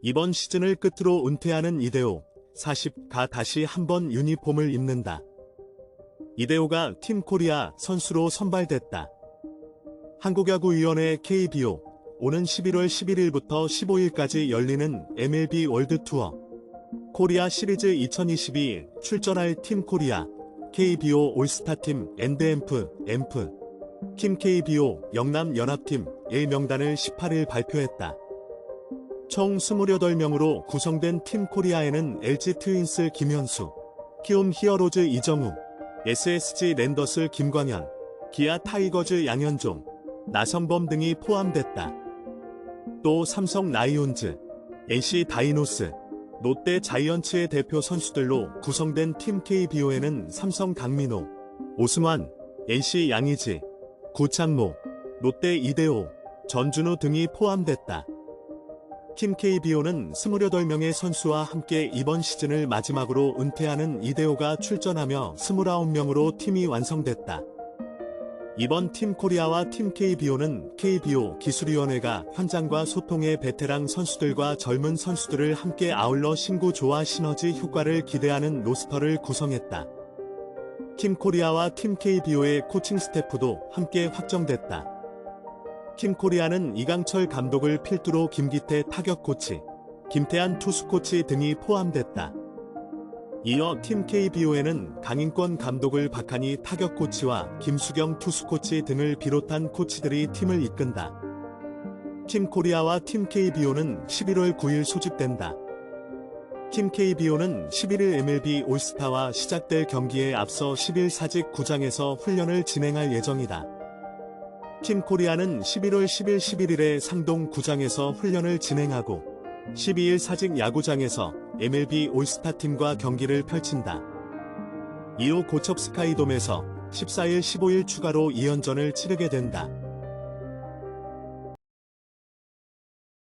이번 시즌을 끝으로 은퇴하는 이대호 40가 다시 한번 유니폼을 입는다. 이대호가 팀 코리아 선수로 선발됐다. 한국야구위원회 KBO 오는 11월 11일부터 15일까지 열리는 MLB 월드 투어 코리아 시리즈 2022 출전할 팀 코리아 KBO 올스타팀 엔드앰프 앰프 팀 KBO 영남 연합팀 1명단을 18일 발표했다. 총 28명으로 구성된 팀 코리아에는 LG 트윈스 김현수, 키움 히어로즈 이정우, SSG 랜더스 김광현, 기아 타이거즈 양현종, 나성범 등이 포함됐다. 또 삼성 라이온즈, NC 다이노스, 롯데 자이언츠의 대표 선수들로 구성된 팀 KBO에는 삼성 강민호, 오승환, NC 양의지, 구창모, 롯데 이대호, 전준우 등이 포함됐다. 팀 KBO는 28명의 선수와 함께 이번 시즌을 마지막으로 은퇴하는 이대호가 출전하며 29명으로 팀이 완성됐다. 이번 팀 코리아와 팀 KBO는 KBO 기술위원회가 현장과 소통의 베테랑 선수들과 젊은 선수들을 함께 아울러 신구 조화 시너지 효과를 기대하는 로스터를 구성했다. 팀 코리아와 팀 KBO의 코칭 스태프도 함께 확정됐다. 팀 코리아는 이강철 감독을 필두로 김기태 타격 코치, 김태한 투수 코치 등이 포함됐다. 이어 팀 KBO에는 강인권 감독을 박하니 타격 코치와 김수경 투수 코치 등을 비롯한 코치들이 팀을 이끈다. 팀 코리아와 팀 KBO는 11월 9일 소집된다. 팀 KBO는 11일 MLB 올스타와 시작될 경기에 앞서 10일 사직 구장에서 훈련을 진행할 예정이다. 팀 코리아는 11월 10일 11일에 상동 구장에서 훈련을 진행하고 12일 사직 야구장에서 MLB 올스타 팀과 경기를 펼친다. 이후 고척 스카이돔에서 14일 15일 추가로 2연전을 치르게 된다.